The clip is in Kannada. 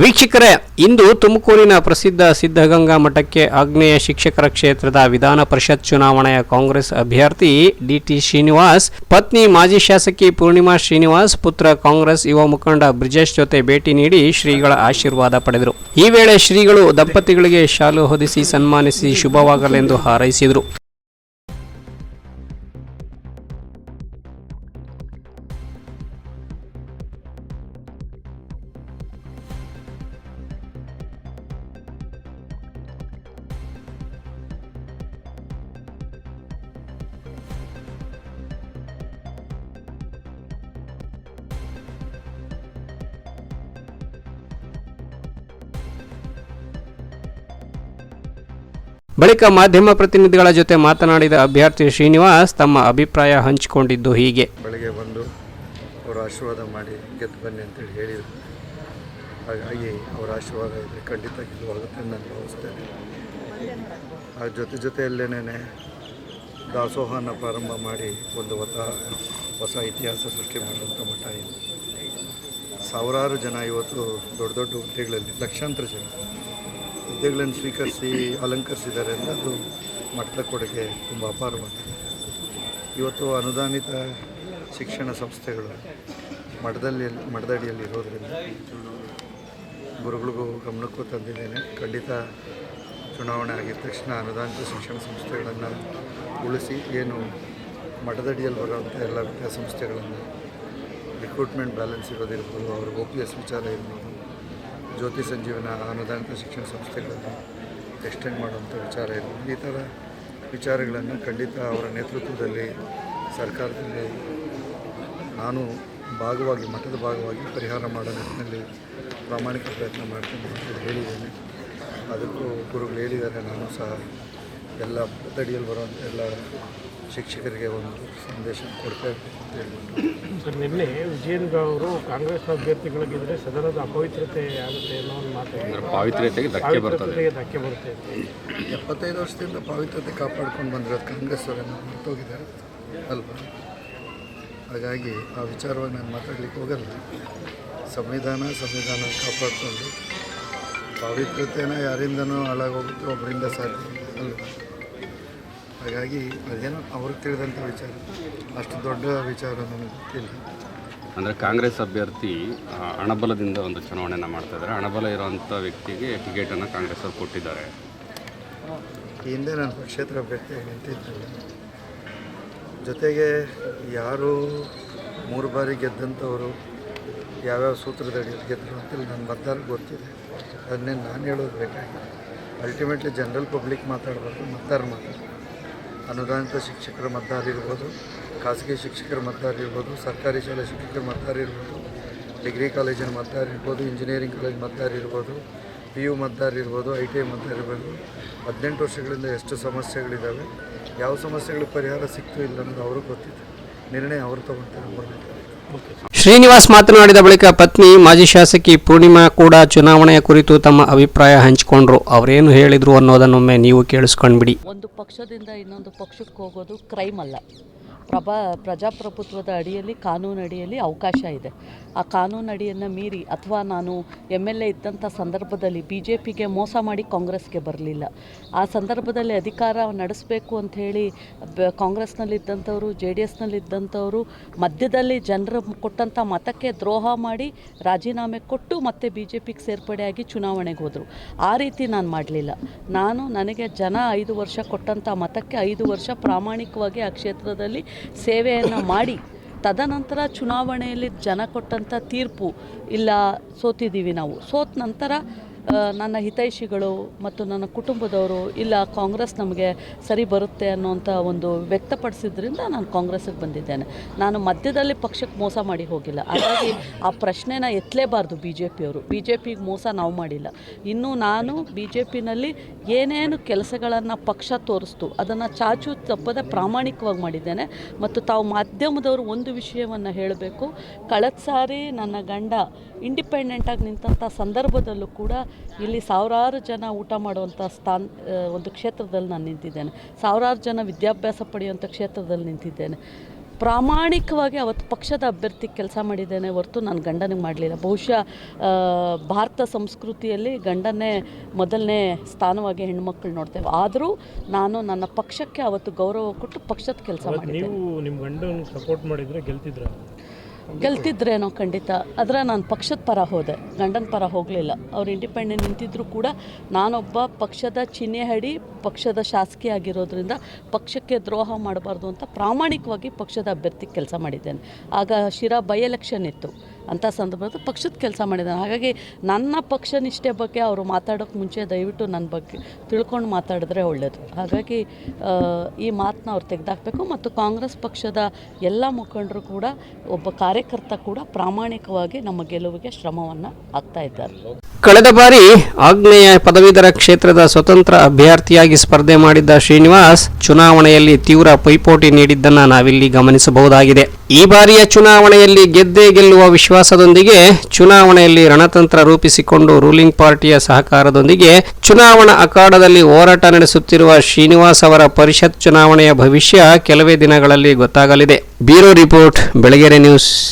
ವೀಕ್ಷಕರೇ, ಇಂದು ತುಮಕೂರಿನ ಪ್ರಸಿದ್ಧ ಸಿದ್ಧಗಂಗಾ ಮಠಕ್ಕೆ ಆಗ್ನೇಯ ಶಿಕ್ಷಕರ ಕ್ಷೇತ್ರದ ವಿಧಾನ ಪರಿಷತ್ ಚುನಾವಣೆಯ ಕಾಂಗ್ರೆಸ್ ಅಭ್ಯರ್ಥಿ ಡಿಟಿ ಶ್ರೀನಿವಾಸ್, ಪತ್ನಿ ಮಾಜಿ ಶಾಸಕಿ ಪೂರ್ಣಿಮಾ ಶ್ರೀನಿವಾಸ್, ಪುತ್ರ ಕಾಂಗ್ರೆಸ್ ಯುವ ಮುಖಂಡ ಬ್ರಿಜೇಶ್ ಜೊತೆ ಭೇಟಿ ನೀಡಿ ಶ್ರೀಗಳ ಆಶೀರ್ವಾದ ಪಡೆದರು. ಈ ವೇಳೆ ಶ್ರೀಗಳು ದಂಪತಿಗಳಿಗೆ ಶಾಲು ಹೊದಿಸಿ ಸನ್ಮಾನಿಸಿ ಶುಭವಾಗಲೆಂದು ಹಾರೈಸಿದರು. ಬಳಿಕ ಮಾಧ್ಯಮ ಪ್ರತಿನಿಧಿಗಳ ಜೊತೆ ಮಾತನಾಡಿದ ಅಭ್ಯರ್ಥಿ ಶ್ರೀನಿವಾಸ್ ತಮ್ಮ ಅಭಿಪ್ರಾಯ ಹಂಚಿಕೊಂಡಿದ್ದು ಹೀಗೆ. ಬೆಳಗ್ಗೆ ಬಂದು ಅವರ ಆಶೀರ್ವಾದ ಮಾಡಿ ಗೆದ್ದು ಬನ್ನಿ ಅಂತೇಳಿ ಹೇಳಿದರು. ಹಾಗಾಗಿ ಅವರ ಆಶೀರ್ವಾದ ಇದ್ದರೆ ಖಂಡಿತ ಗೆಲ್ಲುವಾಗುತ್ತೆ ಅಂತ ನಾನು ಭಾವಿಸ್ತೇನೆ. ಆ ಜೊತೆ ಜೊತೆಯಲ್ಲೇನೇ ದಾಸೋಹನ ಪ್ರಾರಂಭ ಮಾಡಿ ಒಂದು ಹೊಸ ಹೊಸ ಇತಿಹಾಸ ಸೃಷ್ಟಿ ಮಾಡುವಂಥ ಮಠ ಇದೆ. ಸಾವಿರಾರು ಜನ ಇವತ್ತು ದೊಡ್ಡ ದೊಡ್ಡ ಹುದ್ದೆಗಳಲ್ಲಿ ಲಕ್ಷಾಂತರ ಜನ ಹುದ್ದೆಗಳನ್ನು ಸ್ವೀಕರಿಸಿ ಅಲಂಕರಿಸಿದ್ದಾರೆ ಅದು ಮಠದ ಕೊಡುಗೆ ತುಂಬ ಅಪಾರವಾಗಿದೆ. ಇವತ್ತು ಅನುದಾನಿತ ಶಿಕ್ಷಣ ಸಂಸ್ಥೆಗಳು ಮಠದಲ್ಲಿ, ಮಠದಡಿಯಲ್ಲಿ ಇರೋದರಿಂದ ಗುರುಗಳಿಗೂ ಗಮನಕ್ಕೂ ತಂದಿದ್ದೇನೆ. ಖಂಡಿತ ಚುನಾವಣೆ ಆಗಿದ ತಕ್ಷಣ ಅನುದಾನಿತ ಶಿಕ್ಷಣ ಸಂಸ್ಥೆಗಳನ್ನು ಉಳಿಸಿ ಏನು ಮಠದಡಿಯಲ್ಲಿ ಬರುವಂಥ ಎಲ್ಲ ವಿದ್ಯಾಸಂಸ್ಥೆಗಳನ್ನು ರಿಕ್ರೂಟ್ಮೆಂಟ್ ಬ್ಯಾಲೆನ್ಸ್ ಇರೋದಿರ್ಬೋದು ಅವ್ರ ಓ ಪಿ ಎಸ್ ವಿಚಾರ ಇರ್ಬೋದು ಜ್ಯೋತಿ ಸಂಜೀವನ ಅನುದಾನಿತ ಶಿಕ್ಷಣ ಸಂಸ್ಥೆಗಳನ್ನು ಎಕ್ಸ್ಟೆಂಡ್ ಮಾಡುವಂಥ ವಿಚಾರ ಇದೆ. ಈ ಥರ ವಿಚಾರಗಳನ್ನು ಖಂಡಿತ ಅವರ ನೇತೃತ್ವದಲ್ಲಿ ಸರ್ಕಾರದಲ್ಲಿ ನಾನು ಭಾಗವಾಗಿ, ಮಠದ ಭಾಗವಾಗಿ ಪರಿಹಾರ ಮಾಡೋ ನಿಟ್ಟಿನಲ್ಲಿ ಪ್ರಾಮಾಣಿಕ ಪ್ರಯತ್ನ ಮಾಡ್ತೀನಿ ಅಂತ ಹೇಳಿದ್ದೇನೆ. ಅದಕ್ಕೂ ಗುರುಗಳು ಹೇಳಿದ್ದಾರೆ. ನಾನು ಸಹ ಎಲ್ಲ ತಡಿಯಲ್ಲಿ ಬರುವಂಥ ಎಲ್ಲ ಶಿಕ್ಷಕರಿಗೆ ಒಂದು ಸಂದೇಶ ಕೊಡ್ತೇವೆ ಅಂತ ಹೇಳ್ಬಿಟ್ಟು ಸರ್ ನಿನ್ನೆ ವಿಜಯೇಂದ್ರ ಅವರು ಕಾಂಗ್ರೆಸ್ ಅಭ್ಯರ್ಥಿಗಳಿಗಿದ್ರೆ ಸದನದ ಅಪವಿತ್ರತೆ ಆಗುತ್ತೆ ಅನ್ನೋ ಒಂದು ಮಾತು ಪಾವಿತ್ರ್ಯತೆಗೆ ಧಕ್ಕೆ ಬರ್ತದೆ. ಪಾವಿತ್ರತೆಗೆ ಧಕ್ಕೆ ಬರುತ್ತೆ. ಎಪ್ಪತ್ತೈದು ವರ್ಷದಿಂದ ಪಾವಿತ್ರತೆ ಕಾಪಾಡ್ಕೊಂಡು ಬಂದಿರೋದು ಕಾಂಗ್ರೆಸ್ ಅವರನ್ನು ಹೊರಟೋಗಿದ್ದಾರೆ ಅಲ್ವಾ? ಹಾಗಾಗಿ ಆ ವಿಚಾರವಾಗಿ ನಾನು ಮಾತಾಡ್ಲಿಕ್ಕೆ ಹೋಗಲ್ಲ. ಸಂವಿಧಾನ ಸಂವಿಧಾನ ಕಾಪಾಡಿಕೊಂಡು ಪಾವಿತ್ರತೆನ ಯಾರಿಂದನೂ ಹಾಳಾಗೋಗುತ್ತೆ ಒಬ್ಬರಿಂದ ಸಾಧ್ಯ ಅಲ್ವಾ? ಹಾಗಾಗಿ ಅದೇನೋ ಅವ್ರಿಗೆ ತಿಳಿದಂಥ ವಿಚಾರ. ಅಷ್ಟು ದೊಡ್ಡ ವಿಚಾರ ನನಗೆ ಗೊತ್ತಿಲ್ಲ ಅಂದರೆ ಕಾಂಗ್ರೆಸ್ ಅಭ್ಯರ್ಥಿ ಅಣಬಲದಿಂದ ಹಣಬಲದಿಂದ ಒಂದು ಚುನಾವಣೆಯನ್ನು ಮಾಡ್ತಾ ಇದ್ದಾರೆ. ಹಣಬಲ ಇರೋವಂಥ ವ್ಯಕ್ತಿಗೆ ಟಿಕೆಟನ್ನು ಕಾಂಗ್ರೆಸ್ ಅವರು ಕೊಟ್ಟಿದ್ದಾರೆ ಹಿಂದೆ ನಾನು ಪಕ್ಷೇತರ ಅಭ್ಯರ್ಥಿಯಾಗಿ ನಿಂತಿದ್ದೆ ಜೊತೆಗೆ ಯಾರು ಮೂರು ಬಾರಿ ಗೆದ್ದಂಥವರು ಯಾವ್ಯಾವ ಸೂತ್ರದಡಿ ಗೆದ್ದರು ಅಂತೇಳಿ ನನ್ನ ಮತದಾರರಿಗೆ ಗೊತ್ತಿದೆ. ಅದನ್ನೇ ನಾನು ಹೇಳೋದು ಬೇಕಾಗಿಲ್ಲ ಅಲ್ಟಿಮೇಟ್ಲಿ ಜನರಲ್ ಪಬ್ಲಿಕ್ ಮಾತಾಡಬಾರ್ದು ಮತದಾರ ಮಾತಾಡಬೇಕು ಅನುದಾನಿತ ಶಿಕ್ಷಕರ ಮತದಾರ ಇರ್ಬೋದು, ಖಾಸಗಿ ಶಿಕ್ಷಕರ ಮತದಾರ ಇರ್ಬೋದು, ಸರ್ಕಾರಿ ಶಾಲಾ ಶಿಕ್ಷಕರ ಮತದಾರ ಇರ್ಬೋದು, ಡಿಗ್ರಿ ಕಾಲೇಜಿನ ಮತದಾರ ಇರ್ಬೋದು, ಇಂಜಿನಿಯರಿಂಗ್ ಕಾಲೇಜ್ ಮತದಾರ ಇರ್ಬೋದು, ಪಿ ಯು ಮತದಾರ ಇರ್ಬೋದು, ಐ ಟಿ ಐ ಮತದಾರ ಇರ್ಬೋದು. ಹದಿನೆಂಟು ವರ್ಷಗಳಿಂದ ಎಷ್ಟು ಸಮಸ್ಯೆಗಳಿದ್ದಾವೆ, ಯಾವ ಸಮಸ್ಯೆಗಳಿಗೆ ಪರಿಹಾರ ಸಿಕ್ತು ಇಲ್ಲ ಅನ್ನೋದು ಅವ್ರಿಗೆ ಗೊತ್ತಿದೆ. ನಿರ್ಣಯ ಅವರು ತಗೊಳ್ತಾರೆ ಓಕೆ. ಶ್ರೀನಿವಾಸ್ ಮಾತನಾಡಿದ ಬಳಿಕ ಪತ್ನಿ, ಮಾಜಿ ಶಾಸಕಿ ಪೂರ್ಣಿಮಾ ಕೂಡ ಚುನಾವಣೆಯ ಕುರಿತು ತಮ್ಮ ಅಭಿಪ್ರಾಯ ಹಂಚಿಕೊಂಡ್ರು. ಅವರೇನು ಹೇಳಿದ್ರು ಅನ್ನೋದನ್ನೊಮ್ಮೆ ನೀವು ಕೇಳಿಸ್ಕೊಂಡ್ಬಿಡಿ. ಒಂದು ಪಕ್ಷದಿಂದ ಇನ್ನೊಂದು ಪಕ್ಷಕ್ಕೆ ಹೋಗೋದು ಕ್ರೈಮ್ ಅಲ್ಲ. ಪ್ರಭಾ, ಪ್ರಜಾಪ್ರಭುತ್ವದ ಅಡಿಯಲ್ಲಿ, ಕಾನೂನು ಅಡಿಯಲ್ಲಿ ಅವಕಾಶ ಇದೆ. ಆ ಕಾನೂನು ಅಡಿಯನ್ನು ಮೀರಿ ಅಥವಾ ನಾನು ಎಂ ಎಲ್ ಎ ಇದ್ದಂಥ ಸಂದರ್ಭದಲ್ಲಿ ಬಿ ಜೆ ಪಿಗೆ ಮೋಸ ಮಾಡಿ ಕಾಂಗ್ರೆಸ್ಗೆ ಬರಲಿಲ್ಲ. ಆ ಸಂದರ್ಭದಲ್ಲಿ ಅಧಿಕಾರ ನಡೆಸಬೇಕು ಅಂಥೇಳಿ ಬ, ಕಾಂಗ್ರೆಸ್ನಲ್ಲಿದ್ದಂಥವರು, ಜೆ ಡಿ ಎಸ್ನಲ್ಲಿದ್ದಂಥವರು, ಮಧ್ಯದಲ್ಲಿ ಜನರು ಕೊಟ್ಟಂಥ ಮತಕ್ಕೆ ದ್ರೋಹ ಮಾಡಿ ರಾಜೀನಾಮೆ ಕೊಟ್ಟು ಮತ್ತೆ ಬಿ ಜೆ ಪಿಗೆ ಸೇರ್ಪಡೆಯಾಗಿ ಚುನಾವಣೆಗೆ ಹೋದರು. ಆ ರೀತಿ ನಾನು ಮಾಡಲಿಲ್ಲ. ನಾನು ನನಗೆ ಜನ ಐದು ವರ್ಷ ಕೊಟ್ಟಂಥ ಮತಕ್ಕೆ ಐದು ವರ್ಷ ಪ್ರಾಮಾಣಿಕವಾಗಿ ಆ ಕ್ಷೇತ್ರದಲ್ಲಿ ಸೇವೆಯನ್ನು ಮಾಡಿ ತದನಂತರ ಚುನಾವಣೆಯಲ್ಲಿ ಜನ ಕೊಟ್ಟಂಥ ತೀರ್ಪು ಇಲ್ಲ ಸೋತಿದ್ದೀವಿ ನಾವು. ಸೋತ ನಂತರ ನನ್ನ ಹಿತೈಷಿಗಳು ಮತ್ತು ನನ್ನ ಕುಟುಂಬದವರು, ಇಲ್ಲ ಕಾಂಗ್ರೆಸ್ ನಮಗೆ ಸರಿ ಬರುತ್ತೆ ಅನ್ನೋಂಥ ಒಂದು ವ್ಯಕ್ತಪಡಿಸಿದ್ರಿಂದ ನಾನು ಕಾಂಗ್ರೆಸ್ಗೆ ಬಂದಿದ್ದೇನೆ. ನಾನು ಮಧ್ಯದಲ್ಲಿ ಪಕ್ಷಕ್ಕೆ ಮೋಸ ಮಾಡಿ ಹೋಗಿಲ್ಲ. ಹಾಗಾಗಿ ಆ ಪ್ರಶ್ನೆನ ಎತ್ತಲೇಬಾರ್ದು ಬಿ ಜೆ ಪಿಯವರು ಬಿ ಜೆ ಪಿಗೆ ಮೋಸ ನಾವು ಮಾಡಿಲ್ಲ. ಇನ್ನೂ ನಾನು ಬಿ ಜೆ ಪಿನಲ್ಲಿ ಏನೇನು ಕೆಲಸಗಳನ್ನು ಪಕ್ಷ ತೋರಿಸ್ತು, ಅದನ್ನು ಚಾಚು ತಪ್ಪದೆ ಪ್ರಾಮಾಣಿಕವಾಗಿ ಮಾಡಿದ್ದೇನೆ. ಮತ್ತು ತಾವು ಮಾಧ್ಯಮದವರು ಒಂದು ವಿಷಯವನ್ನು ಹೇಳಬೇಕು. ಕಳೆದ ಸಾರಿ ನನ್ನ ಗಂಡ ಇಂಡಿಪೆಂಡೆಂಟಾಗಿ ನಿಂತಹ ಸಂದರ್ಭದಲ್ಲೂ ಕೂಡ ಇಲ್ಲಿ ಸಾವಿರಾರು ಜನ ಊಟ ಮಾಡುವಂಥ ಸ್ಥಾನ ಒಂದು ಕ್ಷೇತ್ರದಲ್ಲಿ ನಾನು ನಿಂತಿದ್ದೇನೆ. ಸಾವಿರಾರು ಜನ ವಿದ್ಯಾಭ್ಯಾಸ ಪಡೆಯುವಂಥ ಕ್ಷೇತ್ರದಲ್ಲಿ ನಿಂತಿದ್ದೇನೆ. ಪ್ರಾಮಾಣಿಕವಾಗಿ ಅವತ್ತು ಪಕ್ಷದ ಅಭ್ಯರ್ಥಿ ಕೆಲಸ ಮಾಡಿದ್ದೇನೆ ಹೊರತು ನಾನು ಗಂಡನಿಗೆ ಮಾಡಲಿಲ್ಲ. ಬಹುಶಃ ಭಾರತ ಸಂಸ್ಕೃತಿಯಲ್ಲಿ ಗಂಡನೇ ಮೊದಲನೇ ಸ್ಥಾನವಾಗಿ ಹೆಣ್ಮಕ್ಳು ನೋಡ್ತೇವೆ. ಆದರೂ ನಾನು ನನ್ನ ಪಕ್ಷಕ್ಕೆ ಅವತ್ತು ಗೌರವ ಕೊಟ್ಟು ಪಕ್ಷದ ಕೆಲಸ ಮಾಡಿದ್ದೇನೆ. ನೀವು ನಿಮ್ಮ ಗಂಡನ ಸಪೋರ್ಟ್ ಮಾಡಿದರೆ ಗೆಲ್ತಿದ್ರ? ಗೆಲ್ತಿದ್ರೇನೋ ಖಂಡಿತ. ಆದರೆ ನಾನು ಪಕ್ಷದ ಪರ ಹೋದೆ. ಗಂಡನ ಪರ ಹೋಗಲಿಲ್ಲ. ಅವ್ರು ಇಂಡಿಪೆಂಡೆಂಟ್ ನಿಂತಿದ್ರು ಕೂಡ ನಾನೊಬ್ಬ ಪಕ್ಷದ ಚಿಹ್ನೆ ಹಡಿ ಪಕ್ಷದ ಶಾಸಕಿ ಆಗಿರೋದ್ರಿಂದ ಪಕ್ಷಕ್ಕೆ ದ್ರೋಹ ಮಾಡಬಾರ್ದು ಅಂತ ಪ್ರಾಮಾಣಿಕವಾಗಿ ಪಕ್ಷದ ಅಭ್ಯರ್ಥಿ ಕೆಲಸ ಮಾಡಿದ್ದೇನೆ. ಆಗ ಶಿರಾ ಬೈ ಎಲೆಕ್ಷನ್ ಇತ್ತು. ಅಂಥ ಸಂದರ್ಭದಲ್ಲಿ ಪಕ್ಷದ ಕೆಲಸ ಮಾಡಿದ್ದಾನೆ ಹಾಗಾಗಿ ನನ್ನ ಪಕ್ಷ ನಿಷ್ಠೆ ಬಗ್ಗೆ ಅವರು ಮಾತಾಡೋಕ್ಕೆ ಮುಂಚೆ ದಯವಿಟ್ಟು ನನ್ನ ಬಗ್ಗೆ ತಿಳ್ಕೊಂಡು ಮಾತಾಡಿದ್ರೆ ಒಳ್ಳೆಯದು ಹಾಗಾಗಿ ಈ ಮಾತನ್ನ ಅವ್ರು ತೆಗೆದಾಕಬೇಕು ಮತ್ತು ಕಾಂಗ್ರೆಸ್ ಪಕ್ಷದ ಎಲ್ಲ ಮುಖಂಡರು ಕೂಡ, ಒಬ್ಬ ಕಾರ್ಯಕರ್ತ ಕೂಡ ಪ್ರಾಮಾಣಿಕವಾಗಿ ನಮ್ಮ ಗೆಲುವಿಗೆ ಶ್ರಮವನ್ನು ಹಾಕ್ತಾ ಇದ್ದಾರೆ. ಕಳೆದ ಬಾರಿ ಆಗ್ನೇಯ ಪದವೀಧರ ಕ್ಷೇತ್ರದ ಸ್ವತಂತ್ರ ಅಭ್ಯರ್ಥಿಯಾಗಿ ಸ್ಪರ್ಧೆ ಮಾಡಿದ್ದ ಶ್ರೀನಿವಾಸ್ ಚುನಾವಣೆಯಲ್ಲಿ ತೀವ್ರ ಪೈಪೋಟಿ ನೀಡಿದ್ದನ್ನ ನಾವಿಲ್ಲಿ ಗಮನಿಸಬಹುದಾಗಿದೆ. ಈ ಬಾರಿಯ ಚುನಾವಣೆಯಲ್ಲಿ ಗೆದ್ದೇ ಗೆಲ್ಲುವ ವಿಶ್ವಾಸದೊಂದಿಗೆ ಚುನಾವಣೆಯಲ್ಲಿ ರಣತಂತ್ರ ರೂಪಿಸಿಕೊಂಡು ರೂಲಿಂಗ್ ಪಾರ್ಟಿಯ ಸಹಕಾರದೊಂದಿಗೆ ಚುನಾವಣಾ ಅಖಾಡದಲ್ಲಿ ಹೋರಾಟ ನಡೆಸುತ್ತಿರುವ ಶ್ರೀನಿವಾಸ್ ಅವರ ಪರಿಷತ್ ಚುನಾವಣೆಯ ಭವಿಷ್ಯ ಕೆಲವೇ ದಿನಗಳಲ್ಲಿ ಗೊತ್ತಾಗಲಿದೆ. Bureau report, Belagere news.